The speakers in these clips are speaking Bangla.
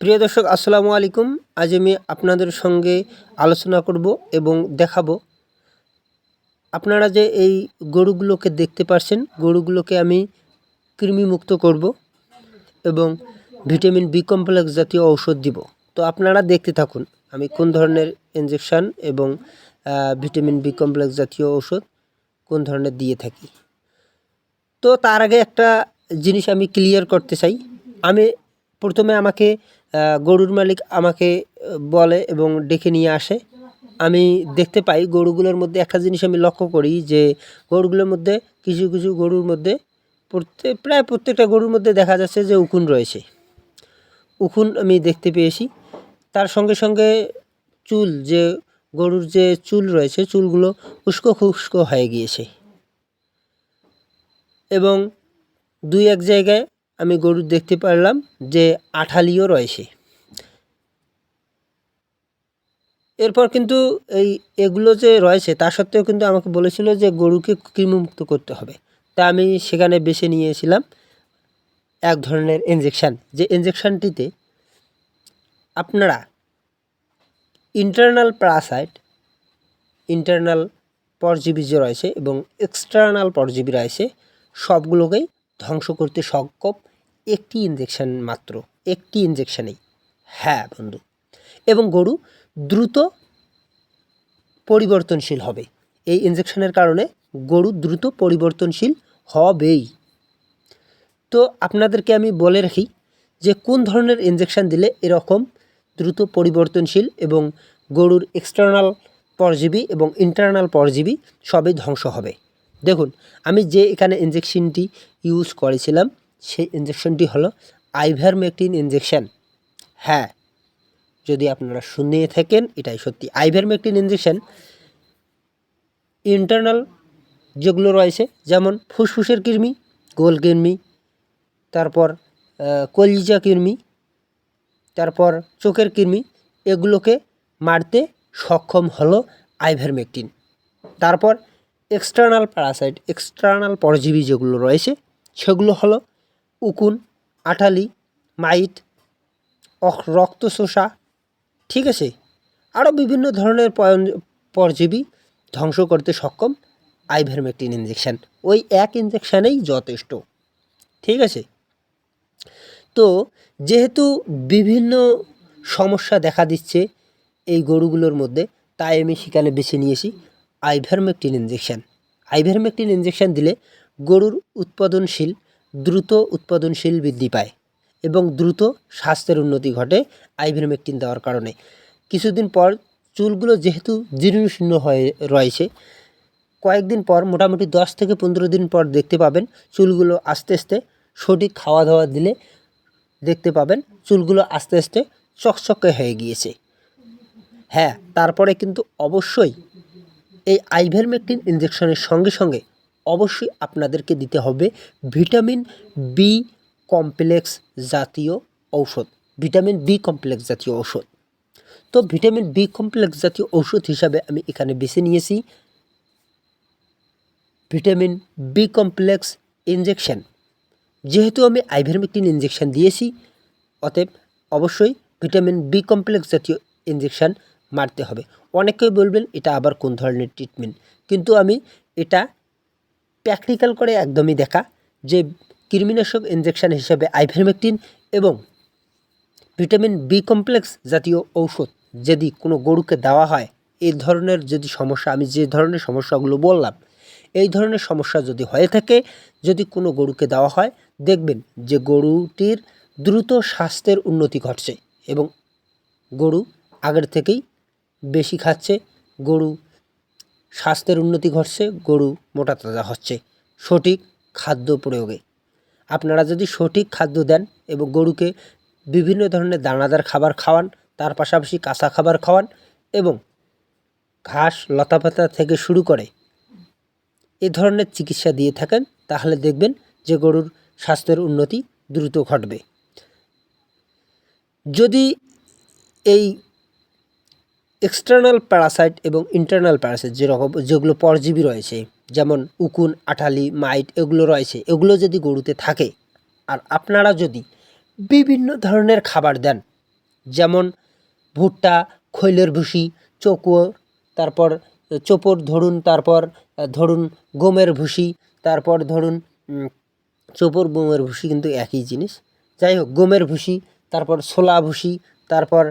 প্রিয় দর্শক, আসসালামু আলাইকুম। আজ আমি আপনাদের সঙ্গে আলোচনা করব এবং দেখাবো। আপনারা যে এই গরুগুলোকে দেখতে পাচ্ছেন গরুগুলোকে আমি কৃমিমুক্ত করব এবং ভিটামিন বি কমপ্লেক্স জাতীয় ঔষধ দিব। তো আপনারা দেখতে থাকুন, আমি কোন ধরনের ইঞ্জেকশান এবং ভিটামিন বি কমপ্লেক্স জাতীয় ঔষধ কোন ধরনের দিয়ে থাকি। তো তার আগে একটা জিনিস আমি ক্লিয়ার করতে চাই। আমি প্রথমে আমাকে গরুর মালিক আমাকে বলে এবং ডেকে নিয়ে আসে। আমি দেখতে পাই গরুগুলোর মধ্যে একটা জিনিস আমি লক্ষ্য করি যে গরুগুলোর মধ্যে কিছু কিছু গরুর মধ্যে প্রত্যেক প্রায় প্রত্যেকটা গরুর মধ্যে দেখা যাচ্ছে যে উকুন রয়েছে। উকুন আমি দেখতে পেয়েছি। তার সঙ্গে সঙ্গে চুল যে, গরুর যে চুল রয়েছে, চুলগুলো উস্কো খুস্কো হয়ে গিয়েছে। এবং দুই এক জায়গায় আমি গরু দেখতে পারলাম যে আঠালিও রয়েছে। এরপর কিন্তু এই এগুলো যে রয়েছে, তা সত্ত্বেও কিন্তু আমাকে বলেছিল যে গরুকে কৃমিমুক্ত করতে হবে। তা আমি সেখানে বেছে নিয়েছিলাম এক ধরনের ইঞ্জেকশান যে ইঞ্জেকশানটিতে আপনারা ইন্টারনাল প্যারাসাইট ইন্টারনাল পরজীবী যে রয়েছে এবং এক্সটার্নাল পরজীবী রয়েছে, সবগুলোকেই ধ্বংস করতে সক্ষম একটি ইঞ্জেকশন মাত্র, একটি ইঞ্জেকশনেই হ্যাঁ বন্ধু। এবং গরু দ্রুত পরিবর্তনশীল হবে। এই ইঞ্জেকশনের কারণে গরু দ্রুত পরিবর্তনশীল হবেই। তো আপনাদেরকে আমি বলে রাখি যে কোন ধরনের ইঞ্জেকশন দিলে এরকম দ্রুত পরিবর্তনশীল এবং গরুর এক্সটার্নাল পরজীবী এবং ইন্টারনাল পরজীবী সবই ধ্বংস হবে। দেখুন, আমি যে এখানে ইঞ্জেকশনটি ইউজ করেছিলাম সেই ইঞ্জেকশনটি হলো আইভারমেকটিন ইঞ্জেকশন হ্যাঁ যদি আপনারা শুনিয়ে থাকেন, এটাই সত্যি। আইভারমেকটিন ইঞ্জেকশন ইন্টারনাল যেগুলো রয়েছে, যেমন ফুসফুসের কৃমি, গোল কৃমি, তারপর কলিজা কৃমি, তারপর চোখের কৃমি, এগুলোকে মারতে সক্ষম হলো আইভারমেকটিন তারপর এক্সটার্নাল প্যারাসাইট এক্সটার্নাল পরজীবী যেগুলো রয়েছে, সেগুলো হলো উকুন, আঠালি, মাইট, অখ- রক্ত শোষা ঠিক আছে? আরও বিভিন্ন ধরনের পরজীবী ধ্বংস করতে সক্ষম আইভারমেকটিন ইঞ্জেকশান ওই এক ইঞ্জেকশানেই যথেষ্ট, ঠিক আছে? তো, যেহেতু বিভিন্ন সমস্যা দেখা দিচ্ছে এই গরুগুলোর মধ্যে, তাই আমি সেখানে বেছে নিয়েছি আইভারমেকটিন ইঞ্জেকশান আইভারমেকটিন ইঞ্জেকশান দিলে গরুর উৎপাদনশীল দ্রুত উৎপাদনশীল বৃদ্ধি পায় এবং দ্রুত স্বাস্থ্যের উন্নতি ঘটে আইভারমেকটিন দেওয়ার কারণে। কিছুদিন পর চুলগুলো যেহেতু জীর্ণশীর্ণ হয়ে রয়েছে, কয়েকদিন পর মোটামুটি দশ থেকে পনেরো দিন পর দেখতে পাবেন চুলগুলো আস্তে আস্তে সঠিক খাওয়া দাওয়া দিলে দেখতে পাবেন চুলগুলো আস্তে আস্তে চকচকে হয়ে গিয়েছে। হ্যাঁ তারপরে কিন্তু অবশ্যই এই আইভারমেকটিন ইঞ্জেকশনের সঙ্গে সঙ্গে অবশ্যই আপনাদেরকে দিতে হবে ভিটামিন বি কমপ্লেক্স জাতীয় ঔষধ। ভিটামিন বি কমপ্লেক্স জাতীয় ঔষধ। তো ভিটামিন বি কমপ্লেক্স জাতীয় ঔষধ হিসাবে আমি এখানে বেছে নিয়েছি। ভিটামিন বি কমপ্লেক্স ইঞ্জেকশন যেহেতু আমি আইভারমেকটিন ইঞ্জেকশন দিয়েছি, অতএব অবশ্যই ভিটামিন বি কমপ্লেক্স জাতীয় ইঞ্জেকশন মারতে হবে। অনেকেই বলবেন, এটা আবার কোন ধরনের ট্রিটমেন্ট কিন্তু আমি এটা প্র্যাকটিক্যাল করে একদমই দেখা যে কৃমিনাশক ইঞ্জেকশন হিসেবে আইভারমেকটিন এবং ভিটামিন বি কমপ্লেক্স জাতীয় ঔষধ যদি কোনো গরুকে দেওয়া হয় এই ধরনের যদি সমস্যা, আমি যে ধরনের সমস্যাগুলো বললাম, এই ধরনের সমস্যা যদি হয়ে থাকে, যদি কোনো গরুকে দেওয়া হয়, দেখবেন যে গরুটির দ্রুত স্বাস্থ্যের উন্নতি ঘটছে এবং গরু আগের থেকেই বেশি খাচ্ছে, গরু স্বাস্থ্যের উন্নতি ঘটছে, গরু মোটা তাজা হচ্ছে। সঠিক খাদ্য প্রয়োগে। আপনারা যদি সঠিক খাদ্য দেন এবং গরুকে বিভিন্ন ধরনের দানাদার খাবার খাওয়ান, তার পাশাপাশি কাঁচা খাবার খাওয়ান এবং ঘাস, লতাপাতা থেকে শুরু করে এ ধরনের চিকিৎসা দিয়ে থাকেন, তাহলে দেখবেন যে গরুর স্বাস্থ্যের উন্নতি দ্রুত ঘটবে। যদি এই এক্সটার্নাল প্যারাসাইট এবং ইন্টারনাল প্যারাসাইট যেরকম যেগুলো পরজীবী রয়েছে, যেমন উকুন, আঠালি, মাইট, এগুলো রয়েছে, এগুলো যদি গরুতে থাকে, আর আপনারা যদি বিভিন্ন ধরনের খাবার দেন, যেমন ভুট্টা, খৈলের ভুসি, চোকর, তারপর চোপর ধরুন, তারপর ধরুন গমের ভুসি, তারপর ধরুন চোপর, গমের ভুসি কিন্তু একই জিনিস। যাই হোক, গমের ভুসি, তারপর ছোলা ভুসি, তারপর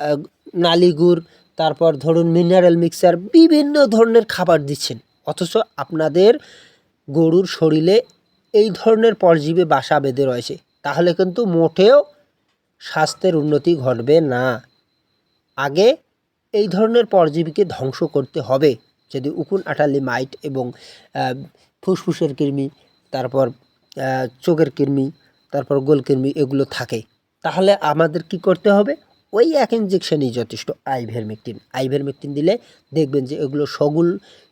আহ, আহ, নালি গুড় তারপর ধরুন মিনারেল মিক্সার বিভিন্ন ধরনের খাবার দিচ্ছেন। অথচ আপনাদের গরুর শরীরে এই ধরনের পরজীবী বাসা বেঁধে রয়েছে। তাহলে কিন্তু মোটেও স্বাস্থ্যের উন্নতি ঘটবে না। আগে এই ধরনের পরজীবীকে ধ্বংস করতে হবে। যদি উকুন আটালি মাইট এবং ফুসফুসের কৃমি তারপর চোখের কৃমি তারপর গোল কৃমি এগুলো থাকে। তাহলে আমাদের কি করতে হবে? ওই এক ইঞ্জেকশনই যথেষ্ট আইভেরমেকটিন আইভেরমেকটিন দিলে দেখবেন যে এগুলো সগুল,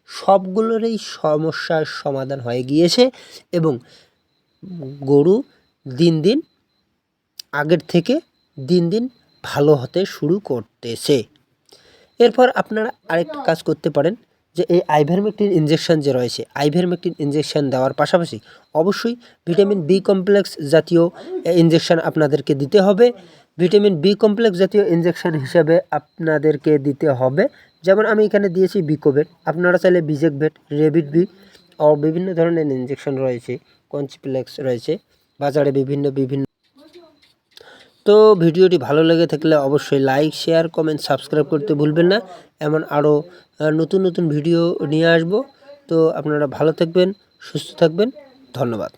সবগুলোরই সমস্যার সমাধান হয়ে গিয়েছে এবং গরু দিন দিন আগের থেকে দিন দিন ভালো হতে শুরু করতেছে। এরপর আপনারা আরেকটা কাজ করতে পারেন যে এই আইভারমেকটিন ইঞ্জেকশন যে রয়েছে আইভারমেকটিন ইঞ্জেকশন দেওয়ার পাশাপাশি অবশ্যই ভিটামিন বি কমপ্লেক্স জাতীয় ইঞ্জেকশন আপনাদেরকে দিতে হবে। ভিটামিন বি কমপ্লেক্স জাতীয় ইনজেকশন হিসাবে আপনাদেরকে দিতে হবে। যেমন আমি এখানে দিয়েছি বিকোভেট আপনারা চাইলে বিজেক ভেট রেবিট বি ও বিভিন্ন ধরনের ইঞ্জেকশন রয়েছে কনচিপ্লেক্স রয়েছে, বাজারে বিভিন্ন বিভিন্ন। তো ভিডিওটি ভালো লেগে থাকলে অবশ্যই লাইক শেয়ার কমেন্ট সাবস্ক্রাইব করতে ভুলবেন না। এমন আরও নতুন নতুন ভিডিও নিয়ে আসব। তো আপনারা ভালো থাকবেন, সুস্থ থাকবেন। ধন্যবাদ।